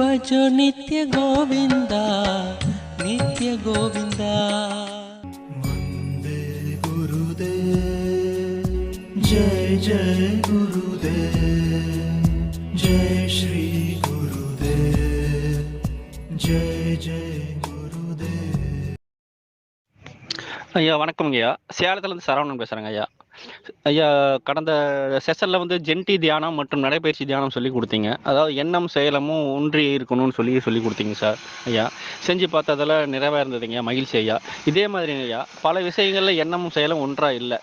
भजो नित्य गोविन्द नित्य गोविन्द जय जय गुरुदेव जय श्री गुरुदेव जय जय गुरुदेव ஐயா வணக்கம் ஐயா சேலத்துலேருந்து சரவணன் பேசுகிறேங்க ஐயா ஐயா கடந்த செஷனில் வந்து ஜென்டி தியானம் மற்றும் நடைபயிற்சி தியானம் சொல்லி கொடுத்தீங்க. அதாவது எண்ணம் செயலமும் ஒன்றி இருக்கணும்னு சொல்லி சொல்லி கொடுத்தீங்க சார் ஐயா. செஞ்சு பார்த்ததில் நிறைவாக இருந்ததுங்க மகிழ்ச்சி ஐயா. இதே மாதிரி ஐயா பல விஷயங்களில் எண்ணமும் செயலும் ஒன்றா இல்லை.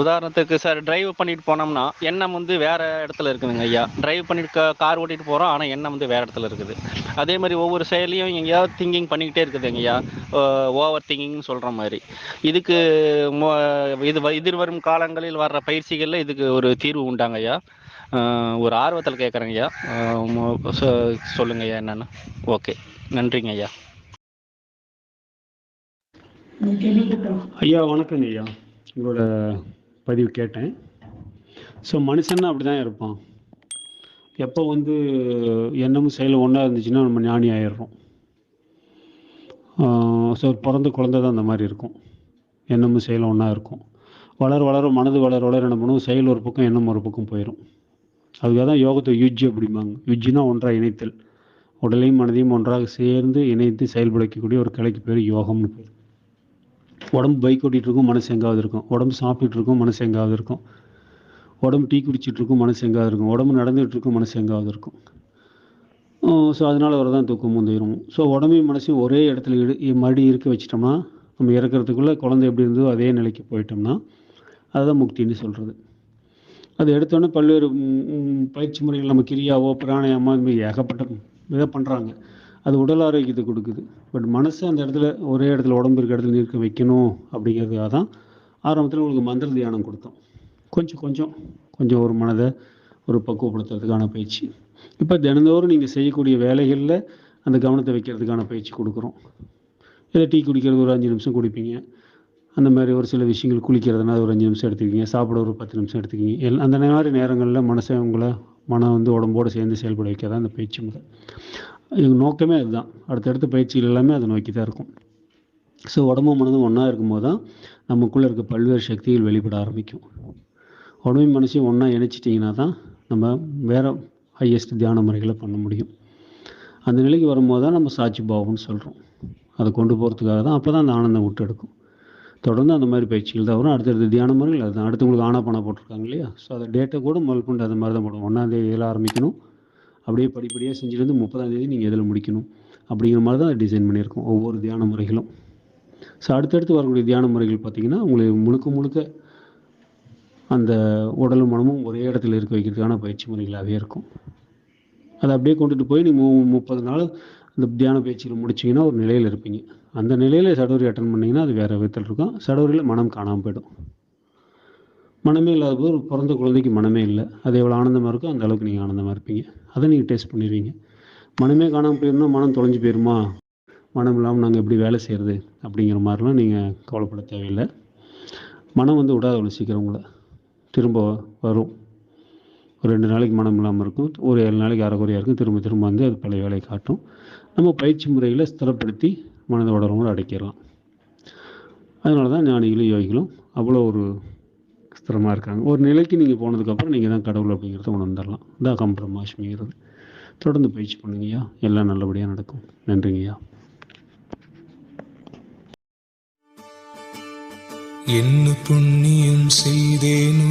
உதாரணத்துக்கு சார் டிரைவ் பண்ணிட்டு போனோம்னா எண்ணம் வந்து வேற இடத்துல இருக்குதுங்க ஐயா. டிரைவ் பண்ணிட்டு கார் ஓட்டிட்டு போகிறோம் ஆனால் எண்ணம் வந்து வேற இடத்துல இருக்குது. அதே மாதிரி ஒவ்வொரு செயலையும் எங்கேயாவது திங்கிங் பண்ணிக்கிட்டே இருக்குதுங்க ஐயா. ஓவர் திங்கிங்னு சொல்கிற மாதிரி. இதுக்கு இது எதிர்வரும் கால காலங்களில் வர்ற பயிற்சிகளில் இதுக்கு ஒரு தீர்வு உண்டாங்க ஐயா. ஒரு ஆர்வத்தில் கேட்குறேங்க ஐயா. சொல்லுங்க ஐயா என்னன்னு. ஓகே. நன்றிங்க ஐயா. ஐயா வணக்கங்க ஐயா. உங்களோட பதிவு கேட்டேன். ஸோ மனுஷன்னா அப்படி தான் இருப்பான். எப்போ வந்து எண்ணமும் செயலும் ஒன்றா இருந்துச்சுன்னா நம்ம ஞானி ஆயிடுறோம். ஸோ பிறந்த குழந்தை தான் அந்த மாதிரி இருக்கும். எண்ணமும் செயலும் ஒன்றா இருக்கும். வளர வளர மனது வளர வளர என்ன பண்ணும் செயல் ஒரு பக்கம் எண்ணம் ஒரு பக்கம் போயிடும் அதுக்காக தான் யோகத்தை யுஜ்ஜி அப்படிம்பாங்க. யுஜ்ஜினா ஒன்றாக இணைத்தல். உடலையும் மனதையும் ஒன்றாக சேர்ந்து இணைத்து செயல்படுத்தக்கூடிய ஒரு கலைக்கு பேர் யோகம்னு பேர். உடம்பு பைக் ஓட்டிகிட்டு இருக்கும் மனசு எங்காவது இருக்கும். உடம்பு சாப்பிட்டுட்டு இருக்கும் மனசு எங்காவது இருக்கும். உடம்பு டீ குடிச்சிட்டு இருக்கும் மனசு எங்காவது இருக்கும். உடம்பு நடந்துகிட்டு இருக்கும் மனசு எங்காவது இருக்கும். ஸோ அதனால் வரதான் தூக்கம் முந்தையிரும் ஸோ உடம்பையும் மனசையும் ஒரே இடத்துல இடு மறுபடியும் இருக்க வச்சிட்டோம்னா நம்ம இறக்கிறதுக்குள்ளே குழந்தை எப்படி இருந்ததோ அதே நிலைக்கு போயிட்டோம்னா அதுதான் முக்தின்னு சொல்கிறது அது எடுத்தோன்னே பல்வேறு பயிற்சி முறைகள் நம்ம கிரியாவோ பிராணாயாமோ இது மாதிரி ஏகப்பட்ட இதை பண்ணுறாங்க அது உடல் ஆரோக்கியத்தை கொடுக்குது. பட் மனசு அந்த இடத்துல ஒரே இடத்துல உடம்பு இருக்க இடத்துல நிற்க வைக்கணும் அப்படிங்கிறதுக்காக தான் ஆரம்பத்தில் உங்களுக்கு மந்திர தியானம் கொடுத்தோம். கொஞ்சம் கொஞ்சம் கொஞ்சம் ஒரு மனதை ஒரு பக்குவப்படுத்துறதுக்கான பயிற்சி. இப்போ தினந்தோறும் நீங்கள் செய்யக்கூடிய வேலைகளில் அந்த கவனத்தை வைக்கிறதுக்கான பயிற்சி கொடுக்குறோம். இதை டீ குடிக்கிறது ஒரு அஞ்சு நிமிஷம் குடிப்பீங்க. அந்த மாதிரி ஒரு சில விஷயங்கள் குளிக்கிறதுனா ஒரு அஞ்சு நிமிஷம் எடுத்துக்கிங்க சாப்பிட ஒரு பத்து நிமிஷம் எடுத்துக்கிங்க. எல் அந்த மாதிரி நேரங்களில் மனசை உங்களை மனம் வந்து உடம்போடு சேர்ந்து செயல்பட வைக்க தான் அந்த பயிற்சி முறை. இது நோக்கமே அதுதான். அடுத்தடுத்த பயிற்சிகள் எல்லாமே அதை நோக்கி தான் இருக்கும். ஸோ உடம்பும் மனதும் ஒன்றா இருக்கும்போது தான் நமக்குள்ளே இருக்க பல்வேறு சக்திகள் வெளிப்பட ஆரம்பிக்கும். உடம்பையும் மனசையும் ஒன்றா இணைச்சிட்டிங்கன்னா தான் நம்ம வேறு ஹையஸ்ட் தியான முறைகளை பண்ண முடியும். அந்த நிலைக்கு வரும்போது தான் நம்ம சாட்சி பாவம்னு சொல்கிறோம் அதை கொண்டு போகிறதுக்காக தான் அப்போ தான் அந்த ஆனந்தம் விட்டு எடுக்கும் தொடர்ந்து அந்த மாதிரி பயிற்சிகள் தான் வரும். அடுத்தடுத்த தியான முறைகள் அதுதான் அடுத்தவங்களுக்கு ஆனா பணம் போட்டிருக்காங்க இல்லையா? ஸோ அதை டேட்டை கூட முதல் கொண்டு அந்த மாதிரி தான் போடும் ஒன்றாந்தேதி இதில் ஆரம்பிக்கணும்? அப்படியே படிப்படியாக செஞ்சுட்டு வந்து முப்பதாம் தேதி நீங்கள் எதில் முடிக்கணும்? அப்படிங்கிற மாதிரி தான் டிசைன் பண்ணியிருக்கோம் ஒவ்வொரு தியான முறைகளும். ஸோ அடுத்தடுத்து வரக்கூடிய தியான முறைகள் பார்த்திங்கன்னா உங்களுக்கு முழுக்க முழுக்க அந்த உடலும் மனமும் ஒரே இடத்துல இருக்க வைக்கிறதுக்கான பயிற்சி முறைகளாகவே இருக்கும். அதை அப்படியே கொண்டுட்டு போய் நீங்கள் முப்பது நாள் அந்த தியான பயிற்சியில் முடிச்சிங்கன்னா ஒரு நிலையில் இருப்பீங்க. அந்த நிலையில் சடவரி அட்டன் பண்ணிங்கன்னா அது வேறு விதத்தில் இருக்கும். சடவரியில் மனம் காணாமல் போயிடும். மனமே இல்லாத போது ஒரு பிறந்த குழந்தைக்கு மனமே இல்லை. அது எவ்வளோ ஆனந்தமாக இருக்கோ அந்த அளவுக்கு நீங்கள் ஆனந்தமாக இருப்பீங்க. அதை நீங்கள் டேஸ்ட் பண்ணிடுவீங்க. மனமே காணாமல் போயிருந்தோம் மனம் தொலைஞ்சு போயிருமா? மனம் இல்லாமல் நாங்கள் எப்படி வேலை செய்கிறது அப்படிங்கிற மாதிரிலாம் நீங்கள் கவலைப்பட தேவையில்லை. மனம் வந்து விடாத அவ்வளோ சீக்கிரம் உங்களை. திரும்ப வரும். ஒரு ரெண்டு நாளைக்கு மனம் இல்லாமல் இருக்கும். ஒரு ஏழு நாளைக்கு அரைக்குறையாக இருக்கும். திரும்ப திரும்ப வந்து அது பழைய வேலையை காட்டும். நம்ம பயிற்சி முறைகளை ஸ்திரப்படுத்தி மனதை கூட அடைக்கிடலாம் அதனால தான் ஞானிகளும் யோகிகளும் அவ்வளோ ஒரு ஸ்திரமாக இருக்காங்க. ஒரு நிலைக்கு நீங்கள் போனதுக்கப்புறம் நீங்கள் தான் கடவுள் அப்படிங்கிறத உணர்ந்துடலாம். தான் கம்பிரமாஷ்மிங்கிறது தொடர்ந்து பயிற்சி பண்ணுங்கய்யா எல்லாம் நல்லபடியாக நடக்கும். நன்றிங்கய்யா என்ன புண்ணியம் செய்தேனோ